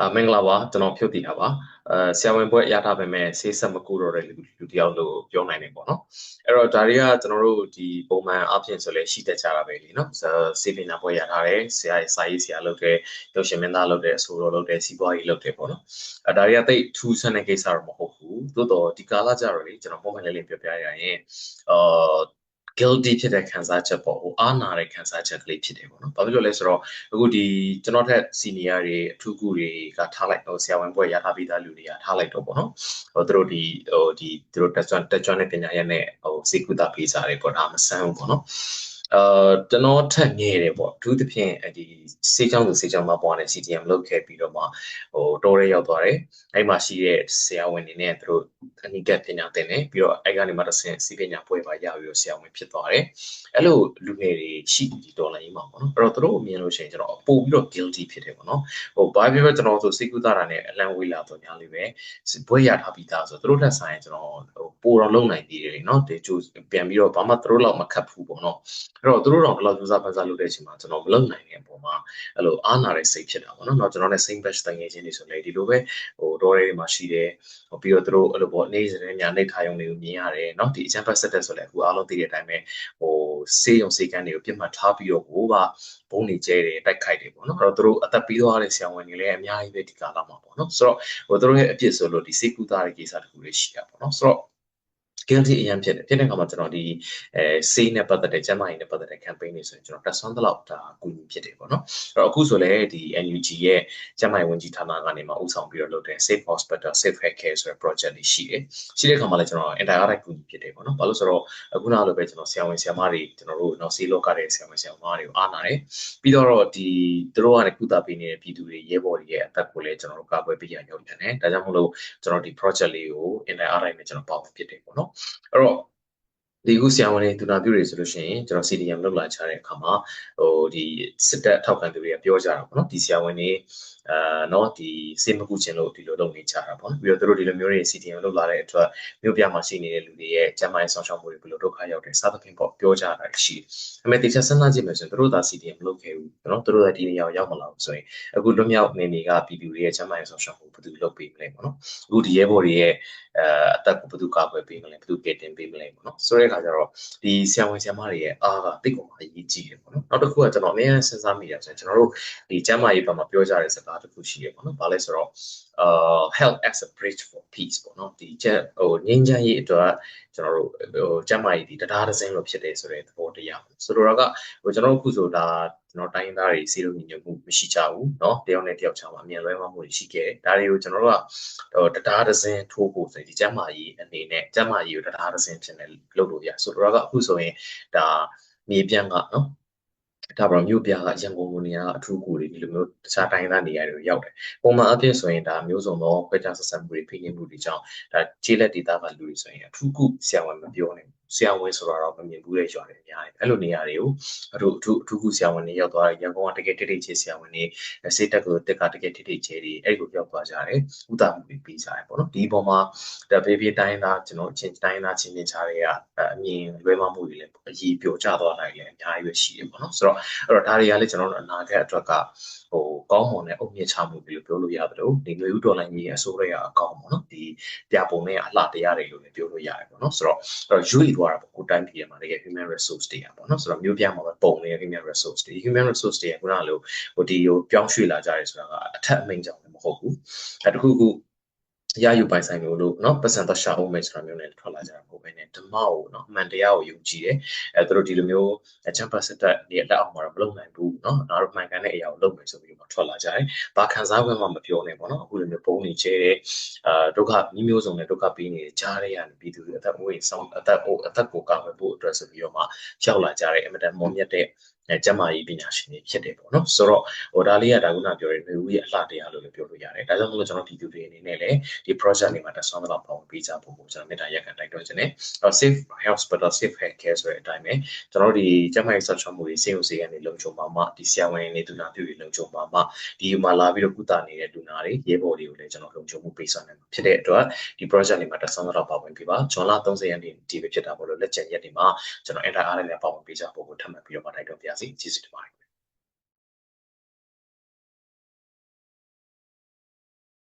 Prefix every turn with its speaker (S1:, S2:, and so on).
S1: အာမင်္ဂလာပါကျွန်တော်ဖြုတ်တည်တာပါအဲဆရာဝန်ဘွဲ့ရထားပေမဲ့ဆေးဆက်မကူတော့တဲ့လူလူတယောက်လို့ပြောနိုင်တယ်ပေါ့နော်အဲ့တော့ဒါတွေကကျွန်တော်တို့ဒီပုံမှန်အပြင်ဆိုလဲရှိတတ်ကြတာပဲလीနော်ဆေးပညာဘွဲ့ရထားတယ်ဆရာစာရေးဆရာလုပ်တယ်ရုပ်ရှင်မင်းသားလုပ်တယ်အဆိုတော်လုပ်တယ်စီးပွားရေးလုပ်တယ်ပေါ့နော်အဲဒါတွေကတိတ်ထူးဆန်းတဲ့ကိစ္စတော့မဟုတ်ဘူးသို့တော့ဒီကာလကြတော့လေကျွန်တော်ပုံမှန်လေးလေးပြောပြရရင်အာ guilty ဖြစ်တဲ့ခံစားချက်ပေါ့ဟိုအားနာတဲ့ခံစားချက်ကလေးဖြစ်တယ်ပေါ့နော်။ဘာဖြစ်လို့လဲဆိုတော့အခုဒီကျွန်တော်ထက် senior တွေအထူးကူတွေကထားလိုက်တော့ဆရာဝန်ဘွဲ့ရထားပြီးသားလူတွေကထားလိုက်တော့ပေါ့နော်။ဟိုသူတို့ဒီဟိုဒီသူတို့တက်ကြွတက်ကြွတဲ့ပညာရပ်နဲ့ဟိုစေကူတာပေးစားတွေပေါ့ဒါမဆန်းဘူးပေါ့နော်။ အာကျွန်တော်ထက်ငယ်တယ်ပေါ့အထူးသဖြင့်ဒီစေချောင်းသူစေချောင်းမှာပေါ်နေ CTM လုပ်ခဲ့ပြီးတော့မှဟိုတော်ရဲရောက်သွားတယ်အဲ့မှာရှိတဲ့ဆရာဝန်တွေနဲ့သူတို့အနိကပညာသင်တယ်ပြီးတော့အဲ့ကနေမှတစ်ဆင့်စီပညာပွဲပါရပြီးတော့ဆရာဝန်ဖြစ်သွားတယ်အဲ့လိုလူငယ်တွေရှိဒီဒေါ်လာကြီးမှာပေါ့နော်အဲ့တော့သူတို့အမြင်လို့ရှိရင်ကျွန်တော်ပို့ပြီးတော့ guilty ဖြစ်တယ်ပေါ့နော်ဟိုဘာဖြစ်ဖြစ်ကျွန်တော်ဆိုစိတ်ကူးတာနဲ့အလံဝေးလာတော့ညာလေးပဲဘွဲရထားပြီးသားဆိုသူတို့ထက်ဆိုင်ကျွန်တော်ဟို ပိုတော့လုံနိုင်သေးတယ်လေနော်တေကျိုးပြန်ပြီးတော့ဘာမှသူတို့လောက်မခတ်ဘူးပေါ့နော်အဲ့တော့သူတို့တော့ဘယ်လောက်ကြိုးစားပန်းစားလုပ်တဲ့အချိန်မှာကျွန်တော်မလုပ်နိုင်တဲ့အပေါ်မှာအဲ့လိုအားနာတဲ့စိတ်ဖြစ်တာပေါ့နော်။တော့ကျွန်တော်နဲ့ same batch တငယ်ချင်းတွေဆိုလည်းဒီလိုပဲဟိုတော်ရဲတွေမှာရှိတယ်။ဟိုပြီးတော့သူတို့အဲ့လိုပေါ့နေစတဲ့ညာနေထားရုံတွေကိုမြင်ရတယ်เนาะဒီအချမ်းဖတ်ဆက်တဲ့ဆိုလည်းအခုအားလုံးသိတဲ့အတိုင်းပဲဟိုစေးရုံစေးကန်းတွေကိုပြတ်မှတ်ထားပြီးတော့ကိုကဘုံနေကျဲတယ်တိုက်ခိုက်တယ်ပေါ့နော်အဲ့တော့သူတို့အသက်ပြီးသွားတဲ့ဆရာဝန်တွေလည်းအများကြီးပဲဒီကာလမှာပေါ့နော်ဆိုတော့ဟိုသူတို့ရဲ့အပြစ်ဆိုလို့ဒီစေကူသားတဲ့ကိစ္စတခုလေးရှိတာပေါ့နော်ဆိုတော့ guilty အရင်ဖြစ်တယ်ဖြစ်တဲ့အခါမှာကျွန်တော်ဒီအဲစေးနဲ့ပတ်သက်တဲ့ကျန်းမာရေးနဲ့ပတ်သက်တဲ့ campaign တွေဆိုရင်ကျွန်တော်တက်ဆွမ်းသလောက်ဒါအကူအညီဖြစ်တယ်ပေါ့နော်အဲ့တော့အခုဆိုလည်းဒီ NUG ရဲ့ကျန်းမာရေးဝန်ကြီးဌာနကနေမှဥဆောင်ပြီးတော့လုပ်တဲ့ Safe Hospital Safe Healthcare ဆိုတဲ့ project တွေရှိတယ်ရှိတဲ့အခါမှာလည်းကျွန်တော် entire ကူညီဖြစ်တယ်ပေါ့နော်ဘာလို့ဆိုတော့အခုနလိုပဲကျွန်တော်ဆရာဝန်ဆရာမတွေကျွန်တော်တို့နော်ဆေးလောကတဲ့ဆရာဝန်ဆရာမတွေကိုအားနာတယ်ပြီးတော့ဒီသူတို့ကနေကုသပေးနေတဲ့ပြည်သူတွေရဲဘော်တွေရဲ့အသက်ကိုလည်းကျွန်တော်တို့ကာကွယ်ပေးရရောက်တယ်ဒါကြောင့်မလို့ကျွန်တော်ဒီ project လေးကို entire နဲ့ကျွန်တော်ပေါင်းဖြစ်တယ်ပေါ့နော်အဲ့တော့ဒီခုဆရာဝန်တွေဒုနာပြုတွေဆိုလို့ရှိရင်ကျွန်တော် CDM လောက်လာချတဲ့အခါမှာဟိုဒီစစ်တပ်ထောက်ခံသူတွေကပြောကြတာပေါ့နော်ဒီဆရာဝန်တွေအာเนาะဒီစေမကူခြင်းလို့ဒီလိုလုပ်နေကြတာပေါ့နော်ပြီးတော့သူတို့ဒီလိုမျိုးတွေ CDM လောက်လာတဲ့အတွက်မြို့ပြမှာရှိနေတဲ့လူတွေရဲ့ကျန်းမာရေးဆောင်ရှောက်မှုတွေဘယ်လိုဒုက္ခရောက်တယ်စသဖြင့်ပေါ့ပြောကြတာရှိတယ်။ဒါပေမဲ့တရားစဉ်းစားကြည့်မယ်ဆိုရင်သူတို့သာ CDM မလုပ်ခဲ့ဘူးเนาะသူတို့ကဒီနေရာရောက်မလာဘူးဆိုရင်အခုလွတ်မြောက်နေနေကပြည်သူတွေရဲ့ကျန်းမာရေးဆောင်ရှောက်မှုဘယ်သူလုပ်ပေးမလဲပေါ့နော်။အခုဒီရဲဘော်တွေရဲ့အဲအသက်ကိုဘယ်သူကာကွယ်ပေးမလဲဘယ်သူကယ်တင်ပေးမလဲပေါ့နော်။ဆိုတဲ့အခါကျတော့ဒီဆရာဝန်ဆရာမတွေရဲ့အားကတိတ်ကုန်မှအရေးကြီးတယ်ပေါ့နော်နောက်တစ်ခုကကျွန်တော်အများအားစဉ်းစားမိတာဆိုရင်ကျွန်တော်တို့ဒီကျန်းမာရေးဘက်မှာပြောကြတဲ့စကား တစ်ခုရှိရပေါ့နော်ဘာလဲဆိုတော့အာ health as a bridge for peace ပေါ့နော်ဒီချက်ဟိုငြိမ်းချမ်းရေးအတွက်ကျွန်တော်တို့ဟိုကျန်းမာရေးဒီတရားတစ်စင်းလို့ဖြစ်တယ်ဆိုတဲ့သဘောတရားဆိုတော့ကဟိုကျွန်တော်တို့အခုဆိုတာကျွန်တော်တိုင်းသားတွေစီးလို့ညီညွတ်မှုမရှိကြဘူးเนาะတယောက်နဲ့တယောက်ချာမှာအမြင်လွဲမှားမှုတွေရှိခဲ့တယ်ဒါတွေကိုကျွန်တော်တို့ကဟိုတရားတစ်စင်းထိုးဖို့ဆိုရင်ဒီကျန်းမာရေးအနေနဲ့ကျန်းမာရေးကိုတရားတစ်စင်းဖြစ်နေလုပ်လို့ရဆိုတော့ကအခုဆိုရင်ဒါမြေပြန့်ကเนาะ ဒါပေမဲ့မြို့ပြကရန်ကုန်ကိုနေရာအထူးကိုတွေဒီလိုမျိုးတခြားတိုင်းသားနေရာတွေရောက်တယ်။ပုံမှန်အဖြစ်ဆိုရင်ဒါမျိုးစုံသောခွဲခြားဆက်ဆံမှုတွေဖိနှိပ်မှုတွေကြောင့်ဒါကျေးလက်ဒေသကလူတွေဆိုရင်အထူးကုဆရာဝန်မပြောနိုင်ဘူး။ ဆရာဝန်ဆိုတော့မမြင်ဘူးတဲ့ရွာတွေအများကြီး။အဲ့လိုနေရာတွေကိုအထူးအထူးအထူးကုဆရာဝန်တွေရောက်သွားတယ်။ရန်ကုန်ကတကယ်တိတိကျဆရာဝန်တွေစေတက်ကိုတက်ကတကယ်တိတိကျတွေအဲ့ကိုရောက်သွားကြတယ်။ဥဒမှုတွေပြီးကြတယ်ပေါ့နော်။ဒီပေါ်မှာဒါဖေးဖေးတိုင်းသားကျွန်တော်ချင်းတိုင်းသားချင်းချင်းချားတွေကအမြင်လွဲမှားမှုတွေလည်းအကြီးပြောကြသွားနိုင်တယ်အများကြီးပဲရှိတယ်ပေါ့နော်။ဆိုတော့အဲ့တော့ဒါတွေကလည်းကျွန်တော်တို့အနာဂတ်အတွက်ကဟိုကောင်းမွန်တဲ့အုတ်မြင့်ချမှုတွေလို့ပြောလို့ရတယ်လို့ဒီຫນွေဥဒေါ်လာကြီးရဲ့အစိုးရအကောင်းပေါ့နော်ဒီပြပုံနဲ့အလှတရားတွေလို့လည်းပြောလို့ရတယ်ပေါ့နော်ဆိုတော့အဲ့တော့ရွေ့သွားတာပေါ့ကိုတိုင်းပြည်မှာတကယ် human resource တွေอ่ะပေါ့နော်ဆိုတော့မျိုးပြမှာပဲပုံနေတဲ့ human resource တွေ human resource တွေကခုနကလိုဟိုဒီဟိုပြောင်းရွှေ့လာကြတယ်ဆိုတာကအထက်အမိန်ကြောင့်လည်းမဟုတ်ဘူးအဲတခုခု ရယူပိုင်ဆိုင်မျိုးလို့เนาะပတ်စံတော့ရှာအောင်မယ်ဆိုတာမျိုးနဲ့ထွက်လာကြတာမဟုတ်ဘဲနဲ့ဓမ္မကိုเนาะအမှန်တရားကိုယုံကြည်တယ်အဲသူတို့ဒီလိုမျိုးအချမ်းပတ်စတက်နေလက်အောင်မှာတော့မလုပ်နိုင်ဘူးเนาะငါတို့မှန်ကန်တဲ့အရာကိုလုပ်မယ်ဆိုပြီးတော့ထွက်လာကြတယ်ဘာခံစား권မှမပြောနဲ့ပေါ့เนาะအခုလိုမျိုးပုံနေချဲတယ်အာဒုက္ခမျိုးမျိုးစုံနဲ့ဒုက္ခပေးနေကြားရရနေပြည်သူတွေအသက်မွေးဆောင်အသက်ဟိုအသက်ကိုကာကွယ်ဖို့အတွက်ဆိုပြီးတော့မှရောက်လာကြတယ်အမတန်မွန်မြတ်တဲ့ အဲကျမကြီးပညာရှင်တွေဖြစ်တယ်ပေါ့နော်ဆိုတော့ဟိုဒါလေးကဒါကုနာပြောတဲ့မျိုးရဲ့အလှတရားလို့လည်းပြောလို့ရတယ်ဒါကြောင့်မလို့ကျွန်တော်ဒီသူတွေအနေနဲ့လည်းဒီ project တွေမှာတက်ဆောင်တော့ပေါ့ပေးကြဖို့ကိုကျွန်တော်မေတ္တာရက်ခံတိုက်တွန်းခြင်းနဲ့ safe hospital safe health care ဆိုတဲ့အတိုင်းပဲကျွန်တော်ဒီကျမကြီးဆောက်ရှောက်မှုတွေစေုံစေကနေလုံခြုံပါမှဒီဆရာဝန်တွေဒုနာပြုတွေလုံခြုံပါမှဒီမှာလာပြီးတော့ကုသနေတဲ့ဒုနာတွေရဲဘော်တွေကိုလည်းကျွန်တော်လုံခြုံမှုပေးဆောင်နိုင်မှာဖြစ်တဲ့အတွက်ဒီ project တွေမှာတက်ဆောင်တော့ပါဝင်ပြပါဂျွန်လာ30ရက်နေ့ဒီပဲဖြစ်တာပေါ့လို့လက်ကျန်ရက်တွေမှာကျွန်တော် enter အားနဲ့ပါဝင်ပေးကြဖို့ကိုထပ်မံပြီးတော့တိုက်တွန်းပါရစေကျေးဇူးတင်ပါတယ်